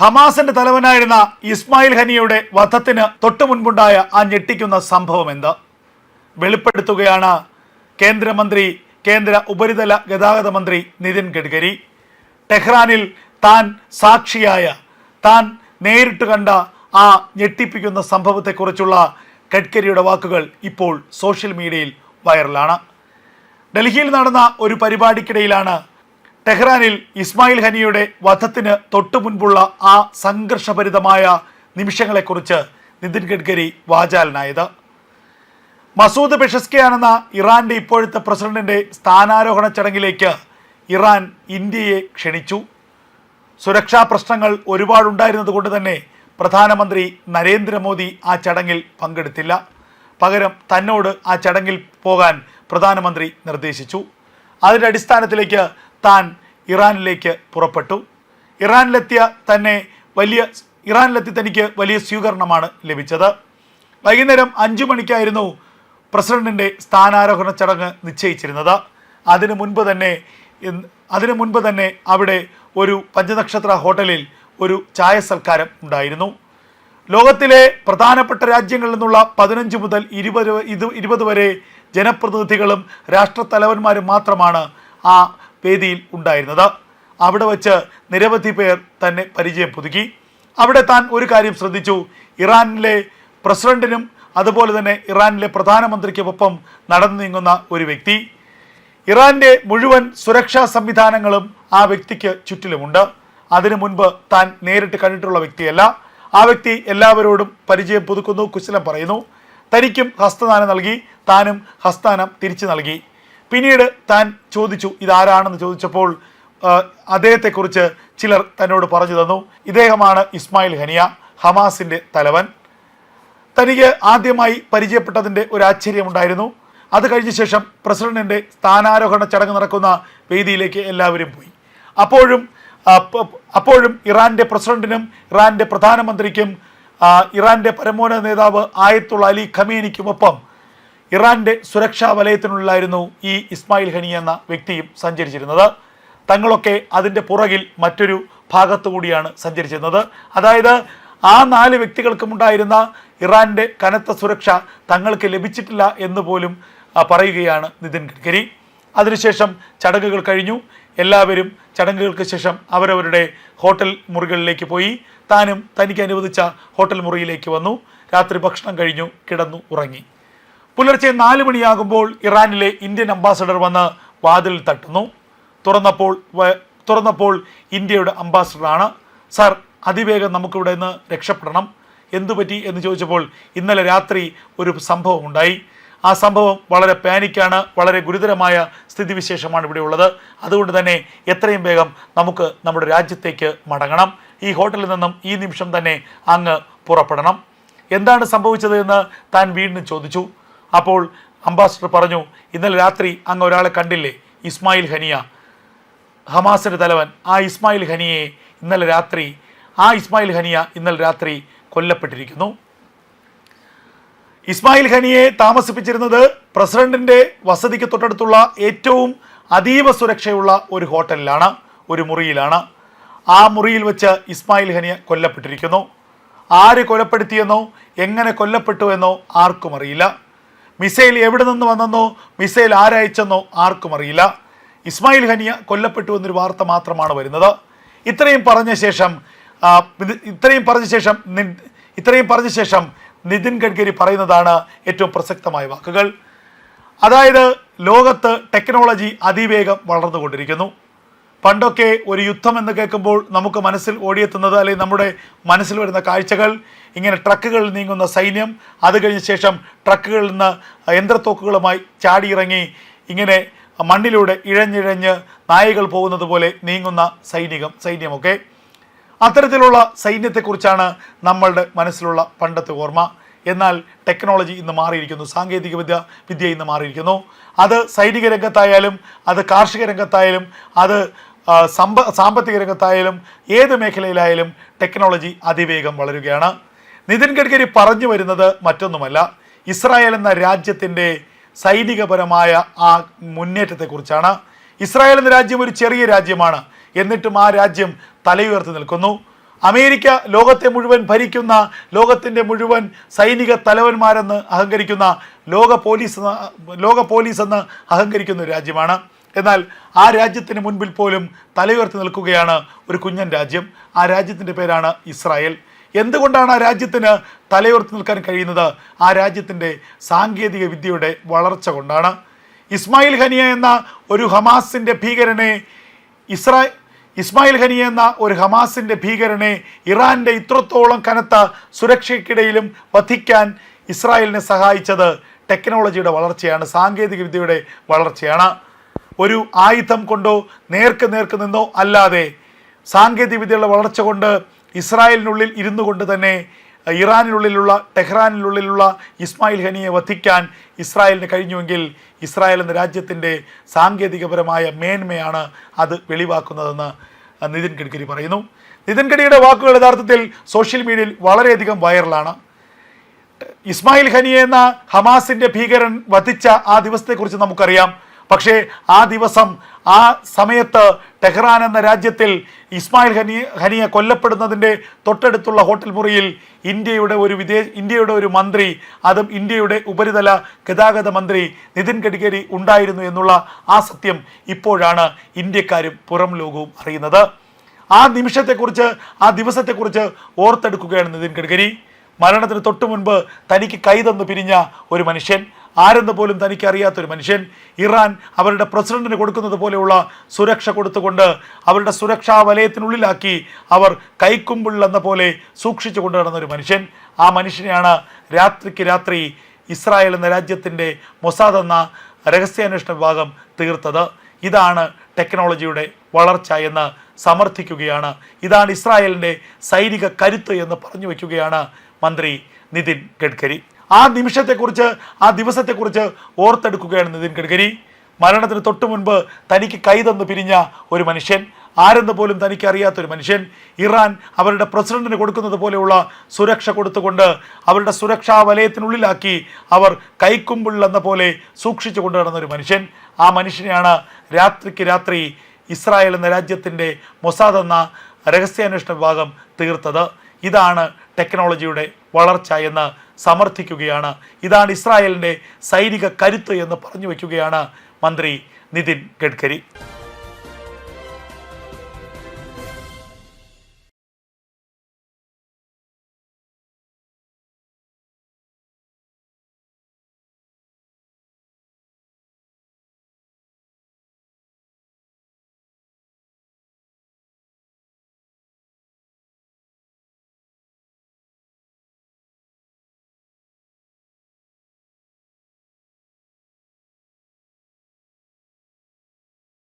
ഹമാസിന്റെ തലവനായിരുന്ന ഇസ്മായിൽ ഹനിയുടെ വധത്തിന് തൊട്ടു മുൻപുണ്ടായ ആ ഞെട്ടിക്കുന്ന സംഭവം എന്ത്? വെളിപ്പെടുത്തുകയാണ് കേന്ദ്രമന്ത്രി കേന്ദ്ര ഉപരിതല ഗതാഗത മന്ത്രി നിതിൻ ഗഡ്കരി. ടെഹ്റാനിൽ താൻ സാക്ഷിയായ താൻ നേരിട്ട് കണ്ട ആ ഞെട്ടിപ്പിക്കുന്ന സംഭവത്തെക്കുറിച്ചുള്ള ഗഡ്കരിയുടെ വാക്കുകൾ ഇപ്പോൾ സോഷ്യൽ മീഡിയയിൽ വൈറലാണ്. ഡൽഹിയിൽ നടന്ന ഒരു പരിപാടിക്കിടയിലാണ് ടെഹ്റാനിൽ ഇസ്മായിൽ ഹനിയുടെ വധത്തിന് തൊട്ടു മുൻപുള്ള ആ സംഘർഷഭരിതമായ നിമിഷങ്ങളെക്കുറിച്ച് നിതിൻ ഗഡ്കരി വാചാലനായത്. മസൂദ് പെഷസ്കയാണെന്ന ഇറാന്റെ ഇപ്പോഴത്തെ പ്രസിഡന്റിന്റെ സ്ഥാനാരോഹണ ചടങ്ങിലേക്ക് ഇറാൻ ഇന്ത്യയെ ക്ഷണിച്ചു. സുരക്ഷാ പ്രശ്നങ്ങൾ ഒരുപാടുണ്ടായിരുന്നത് കൊണ്ട് തന്നെ പ്രധാനമന്ത്രി നരേന്ദ്രമോദി ആ ചടങ്ങിൽ പങ്കെടുത്തില്ല. പകരം തന്നോട് ആ ചടങ്ങിൽ പോകാൻ പ്രധാനമന്ത്രി നിർദ്ദേശിച്ചു. അതിന്റെ അടിസ്ഥാനത്തിലേക്ക് താൻ ഇറാനിലേക്ക് പുറപ്പെട്ടു. ഇറാനിലെത്തിയ തന്നെ വലിയ ഇറാനിലെത്തി തനിക്ക് വലിയ സ്വീകരണമാണ് ലഭിച്ചത്. വൈകുന്നേരം അഞ്ചു മണിക്കായിരുന്നു പ്രസിഡന്റിന്റെ സ്ഥാനാരോഹണ ചടങ്ങ് നിശ്ചയിച്ചിരുന്നത്. അതിനു മുൻപ് തന്നെ അതിനു മുൻപ് തന്നെ അവിടെ ഒരു പഞ്ചനക്ഷത്ര ഹോട്ടലിൽ ഒരു ചായ സൽക്കാരം ഉണ്ടായിരുന്നു. ലോകത്തിലെ പ്രധാനപ്പെട്ട രാജ്യങ്ങളിൽ നിന്നുള്ള പതിനഞ്ച് മുതൽ ഇരുപത് ഇത് ഇരുപത് വരെ ജനപ്രതിനിധികളും രാഷ്ട്രത്തലവന്മാരും മാത്രമാണ് ആ വേദിയിൽ ഉണ്ടായിരുന്നത്. അവിടെ വച്ച് നിരവധി പേർ തന്നെ പരിചയം പുതുക്കി. അവിടെ താൻ ഒരു കാര്യം ശ്രദ്ധിച്ചു. ഇറാനിലെ പ്രസിഡന്റിനും അതുപോലെ തന്നെ ഇറാനിലെ പ്രധാനമന്ത്രിക്കുമൊപ്പം നടന്നു നീങ്ങുന്ന ഒരു വ്യക്തി. ഇറാന്റെ മുഴുവൻ സുരക്ഷാ സംവിധാനങ്ങളും ആ വ്യക്തിക്ക് ചുറ്റിലുമുണ്ട്. അതിനു മുൻപ് താൻ നേരിട്ട് കണ്ടിട്ടുള്ള വ്യക്തിയല്ല. ആ വ്യക്തി എല്ലാവരോടും പരിചയം പുതുക്കുന്നു കുശലം പറയുന്നു. തനിക്കും ഹസ്തദാനം നൽകി. താനും ഹസ്തദാനം തിരിച്ചു നൽകി. പിന്നീട് താൻ ചോദിച്ചു ഇതാരാണെന്ന് ചോദിച്ചപ്പോൾ അദ്ദേഹത്തെക്കുറിച്ച് ചിലർ തന്നോട് പറഞ്ഞു തന്നു. ഇദ്ദേഹമാണ് ഇസ്മായിൽ ഹനിയ ഹമാസിന്റെ തലവൻ. തനിക്ക് ആദ്യമായി പരിചയപ്പെട്ടതിന്റെ ഒരു ആശ്ചര്യമുണ്ടായിരുന്നു അത് കഴിഞ്ഞ ശേഷം പ്രസിഡന്റിന്റെ സ്ഥാനാരോഹണ ചടങ്ങ് നടക്കുന്ന വേദിയിലേക്ക് എല്ലാവരും പോയി. അപ്പോഴും അപ്പോഴും ഇറാന്റെ പ്രസിഡന്റിനും ഇറാന്റെ പ്രധാനമന്ത്രിക്കും ഇറാന്റെ പരമോന്നത നേതാവ് ആയത്തുള്ള അലി ഖമേനിക്കുമൊപ്പം ഇറാന്റെ സുരക്ഷാ വലയത്തിനുള്ളിലായിരുന്നു ഈ ഇസ്മായിൽ ഹനി എന്ന വ്യക്തിയും സഞ്ചരിച്ചിരുന്നത്. തങ്ങളൊക്കെ അതിന്റെ പുറകിൽ മറ്റൊരു ഭാഗത്തുകൂടിയാണ് സഞ്ചരിച്ചിരുന്നത്. അതായത് ആ നാല് വ്യക്തികൾക്കും ഉണ്ടായിരുന്ന ഇറാന്റെ കനത്ത സുരക്ഷ തങ്ങൾക്ക് ലഭിച്ചിട്ടില്ല എന്ന് പോലും പറയുകയാണ് നിതിൻ ഗഡ്കരി. അതിനുശേഷം ചടങ്ങുകൾ കഴിഞ്ഞു. എല്ലാവരും ചടങ്ങുകൾക്ക് ശേഷം അവരവരുടെ ഹോട്ടൽ മുറികളിലേക്ക് പോയി. താനും തനിക്ക് അനുവദിച്ച ഹോട്ടൽ മുറിയിലേക്ക് വന്നു. രാത്രി ഭക്ഷണം കഴിഞ്ഞു കിടന്നു ഉറങ്ങി. പുലർച്ചെ നാല് മണിയാകുമ്പോൾ ഇറാനിലെ ഇന്ത്യൻ അംബാസഡർ വന്ന് വാതിൽ തട്ടുന്നു. തുറന്നപ്പോൾ തുറന്നപ്പോൾ ഇന്ത്യയുടെ അംബാസഡറാണ്. സാർ അതിവേഗം നമുക്കിവിടെ നിന്ന് രക്ഷപ്പെടണം. എന്തുപറ്റി? എന്ന് ചോദിച്ചപ്പോൾ ഇന്നലെ രാത്രി ഒരു സംഭവം ഉണ്ടായി. ആ സംഭവം വളരെ പാനിക്കാണ് വളരെ ഗുരുതരമായ സ്ഥിതിവിശേഷമാണ് ഇവിടെ ഉള്ളത്. അതുകൊണ്ട് തന്നെ എത്രയും വേഗം നമുക്ക് നമ്മുടെ രാജ്യത്തേക്ക് മടങ്ങണം. ഈ ഹോട്ടലിൽ നിന്നും ഈ നിമിഷം തന്നെ അങ്ങ് പുറപ്പെടണം. എന്താണ് സംഭവിച്ചത് എന്ന് താൻ വീണ്ടും ചോദിച്ചു. അപ്പോൾ അംബാസിഡർ പറഞ്ഞു ഇന്നലെ രാത്രി അങ്ങ് ഒരാളെ കണ്ടില്ലേ? ഇസ്മായിൽ ഹനിയ. ഹമാസിന്റെ തലവൻ ആ ഇസ്മായിൽ ഹനിയെ ഇന്നലെ രാത്രി ആ ഇസ്മായിൽ ഹനിയ ഇന്നലെ രാത്രി കൊല്ലപ്പെട്ടിരിക്കുന്നു. ഇസ്മായിൽ ഖനിയെ താമസിപ്പിച്ചിരുന്നത് പ്രസിഡന്റിന്റെ വസതിക്ക് തൊട്ടടുത്തുള്ള ഏറ്റവും അതീവ സുരക്ഷയുള്ള ഒരു ഹോട്ടലിലാണ് ഒരു മുറിയിലാണ്. ആ മുറിയിൽ വെച്ച് ഇസ്മായിൽ ഖനിയ കൊല്ലപ്പെട്ടിരിക്കുന്നു. ആര് കൊലപ്പെടുത്തിയെന്നോ എങ്ങനെ കൊല്ലപ്പെട്ടു എന്നോ ആർക്കും അറിയില്ല. മിസൈൽ എവിടെ നിന്ന് വന്നെന്നോ മിസൈൽ ആരയച്ചെന്നോ ആർക്കും അറിയില്ല. ഇസ്മായിൽ ഹനിയ കൊല്ലപ്പെട്ടു എന്നൊരു വാർത്ത മാത്രമാണ് വരുന്നത്. ഇത്രയും പറഞ്ഞ ശേഷം ഇത്രയും പറഞ്ഞ ശേഷം ഇത്രയും പറഞ്ഞ ശേഷം നിതിൻ ഗഡ്കരി പറയുന്നതാണ് ഏറ്റവും പ്രസക്തമായ വാക്കുകൾ. അതായത് ലോകത്ത് ടെക്നോളജി അതിവേഗം വളർന്നുകൊണ്ടിരിക്കുന്നു. പണ്ടൊക്കെ ഒരു യുദ്ധം എന്ന് കേൾക്കുമ്പോൾ നമുക്ക് മനസ്സിൽ ഓടിയെത്തുന്നത് അല്ലെങ്കിൽ നമ്മുടെ മനസ്സിൽ വരുന്ന കാഴ്ചകൾ ഇങ്ങനെ ട്രക്കുകളിൽ നീങ്ങുന്ന സൈന്യം അത് കഴിഞ്ഞ ശേഷം ട്രക്കുകളിൽ നിന്ന് യന്ത്രത്തോക്കുകളുമായി ചാടിയിറങ്ങി ഇങ്ങനെ മണ്ണിലൂടെ ഇഴഞ്ഞിഴഞ്ഞ് നായകൾ പോകുന്നത് പോലെ നീങ്ങുന്ന സൈനികം സൈന്യമൊക്കെ അത്തരത്തിലുള്ള സൈന്യത്തെക്കുറിച്ചാണ് നമ്മളുടെ മനസ്സിലുള്ള പണ്ടത്തെ ഓർമ്മ. എന്നാൽ ടെക്നോളജി ഇന്ന് മാറിയിരിക്കുന്നു സാങ്കേതിക വിദ്യ ഇന്ന് മാറിയിരിക്കുന്നു. അത് സൈനിക രംഗത്തായാലും അത് കാർഷിക രംഗത്തായാലും അത് സമ്പ സാമ്പത്തിക രംഗത്തായാലും ഏത് മേഖലയിലായാലും ടെക്നോളജി അതിവേഗം വളരുകയാണ്. നിതിൻ ഗഡ്കരി പറഞ്ഞു വരുന്നത് മറ്റൊന്നുമല്ല. ഇസ്രായേൽ എന്ന രാജ്യത്തിന്റെ സൈനികപരമായ ആ മുന്നേറ്റത്തെക്കുറിച്ചാണ്. ഇസ്രായേൽ എന്ന രാജ്യം ഒരു ചെറിയ രാജ്യമാണ്. എന്നിട്ടും ആ രാജ്യം തലയുയർത്തി നിൽക്കുന്നു. അമേരിക്ക ലോകത്തെ മുഴുവൻ ഭരിക്കുന്ന ലോകത്തിന്റെ മുഴുവൻ സൈനിക തലവന്മാരെന്ന് അഹങ്കരിക്കുന്ന ലോക പോലീസ് ലോക പോലീസ് എന്ന് അഹങ്കരിക്കുന്ന ഒരു രാജ്യമാണ്. എന്നാൽ ആ രാജ്യത്തിന് മുൻപിൽ പോലും തലയുയർത്തി നിൽക്കുകയാണ് ഒരു കുഞ്ഞൻ രാജ്യം. ആ രാജ്യത്തിന്റെ പേരാണ് ഇസ്രായേൽ. എന്തുകൊണ്ടാണ് ആ രാജ്യത്തിന് തലയുയർത്തി നിൽക്കാൻ കഴിയുന്നത്? ആ രാജ്യത്തിന്റെ സാങ്കേതിക വിദ്യയുടെ വളർച്ച കൊണ്ടാണ്. ഇസ്മായിൽ ഖനിയ എന്ന ഒരു ഹമാസിന്റെ ഭീകരനെ ഇസ്രായേൽ ഇസ്മായിൽ ഖനിയ എന്ന ഒരു ഹമാസിന്റെ ഭീകരനെ ഇറാന്റെ ഇത്രത്തോളം കനത്ത സുരക്ഷയ്ക്കിടയിലും വധിക്കാൻ ഇസ്രായേലിനെ സഹായിച്ചത് ടെക്നോളജിയുടെ വളർച്ചയാണ് സാങ്കേതികവിദ്യയുടെ വളർച്ചയാണ്. ഒരു ആയുധം കൊണ്ടോ നേർക്ക് നേർക്ക് നിന്നോ അല്ലാതെ സാങ്കേതിക വിദ്യയുടെ വളർച്ച കൊണ്ട് ഇസ്രായേലിനുള്ളിൽ ഇരുന്നു കൊണ്ട് തന്നെ ഇറാനിനുള്ളിലുള്ള ടെഹ്റാനിനുള്ളിലുള്ള ഇസ്മായിൽ ഹനിയെ വധിക്കാൻ ഇസ്രായേലിന് കഴിഞ്ഞുവെങ്കിൽ ഇസ്രായേൽ എന്ന രാജ്യത്തിന്റെ സാങ്കേതികപരമായ മേന്മയാണ് അത് വെളിവാക്കുന്നതെന്ന് നിതിൻ ഗഡ്കരി പറയുന്നു. നിതിൻ ഗഡ്കരിയുടെ വാക്കുകൾ യഥാർത്ഥത്തിൽ സോഷ്യൽ മീഡിയയിൽ വളരെയധികം വൈറലാണ്. ഇസ്മായിൽ ഹനിയെ എന്ന ഹമാസിന്റെ ഭീകരൻ വധിച്ച ആ ദിവസത്തെക്കുറിച്ച് നമുക്കറിയാം. പക്ഷേ ആ ദിവസം ആ സമയത്ത് ടെഹ്റാൻ എന്ന രാജ്യത്തിൽ ഇസ്മായിൽ ഹനി ഹനിയ കൊല്ലപ്പെടുന്നതിന്റെ തൊട്ടടുത്തുള്ള ഹോട്ടൽ മുറിയിൽ ഇന്ത്യയുടെ ഒരു വിദേശ ഇന്ത്യയുടെ ഒരു മന്ത്രി അതും ഇന്ത്യയുടെ ഉപരിതല ഗതാഗത മന്ത്രി നിതിൻ ഗഡ്കരി ഉണ്ടായിരുന്നു എന്നുള്ള ആ സത്യം ഇപ്പോഴാണ് ഇന്ത്യക്കാരും പുറം ലോകവും അറിയുന്നത്. ആ നിമിഷത്തെക്കുറിച്ച് ആ ദിവസത്തെക്കുറിച്ച് ഓർത്തെടുക്കുകയാണ് നിതിൻ ഗഡ്കരി. മരണത്തിന് തൊട്ടു മുൻപ് തനിക്ക് കൈതന്ന് പിരിഞ്ഞ ഒരു മനുഷ്യൻ. ആരെന്ന് പോലും തനിക്ക് അറിയാത്തൊരു മനുഷ്യൻ. ഇറാൻ അവരുടെ പ്രസിഡന്റിന് കൊടുക്കുന്നത് പോലെയുള്ള സുരക്ഷ കൊടുത്തുകൊണ്ട് അവരുടെ സുരക്ഷാ വലയത്തിനുള്ളിലാക്കി അവർ കൈക്കുമ്പിൾ പോലെ സൂക്ഷിച്ചു കൊണ്ടു ഒരു മനുഷ്യൻ. ആ മനുഷ്യനെയാണ് രാത്രിക്ക് രാത്രി ഇസ്രായേൽ എന്ന രാജ്യത്തിന്റെ മൊസാദ് എന്ന രഹസ്യാന്വേഷണ വിഭാഗം തീർത്തത്. ഇതാണ് ടെക്നോളജിയുടെ വളർച്ച എന്ന് സമർത്ഥിക്കുകയാണ്. ഇതാണ് ഇസ്രായേലിന്റെ സൈനിക കരുത്ത് എന്ന് പറഞ്ഞു വയ്ക്കുകയാണ് മന്ത്രി നിതിൻ ഗഡ്കരി. ആ നിമിഷത്തെക്കുറിച്ച് ആ ദിവസത്തെക്കുറിച്ച് ഓർത്തെടുക്കുകയാണ് നിതിൻ ഗഡ്കരി. മരണത്തിന് തൊട്ടു മുൻപ് തനിക്ക് കൈതന്ന് പിരിഞ്ഞ ഒരു മനുഷ്യൻ ആരെന്ന് പോലും തനിക്ക് അറിയാത്തൊരു മനുഷ്യൻ ഇറാൻ അവരുടെ പ്രസിഡന്റിന് കൊടുക്കുന്നത് പോലെയുള്ള സുരക്ഷ കൊടുത്തുകൊണ്ട് അവരുടെ സുരക്ഷാ വലയത്തിനുള്ളിലാക്കി അവർ കൈക്കുമ്പിൾ പോലെ സൂക്ഷിച്ചു കൊണ്ടു ഒരു മനുഷ്യൻ. ആ മനുഷ്യനെയാണ് രാത്രിക്ക് രാത്രി ഇസ്രായേൽ എന്ന രാജ്യത്തിന്റെ മൊസാദ് എന്ന രഹസ്യാന്വേഷണ വിഭാഗം തീർത്തത്. ഇതാണ് ടെക്നോളജിയുടെ വളർച്ച എന്ന് സമർത്ഥിക്കുകയാണ്. ഇതാണ് ഇസ്രായേലിന്റെ സൈനിക കരുത്ത് എന്ന് പറഞ്ഞു വയ്ക്കുകയാണ് മന്ത്രി നിതിൻ ഗഡ്കരി.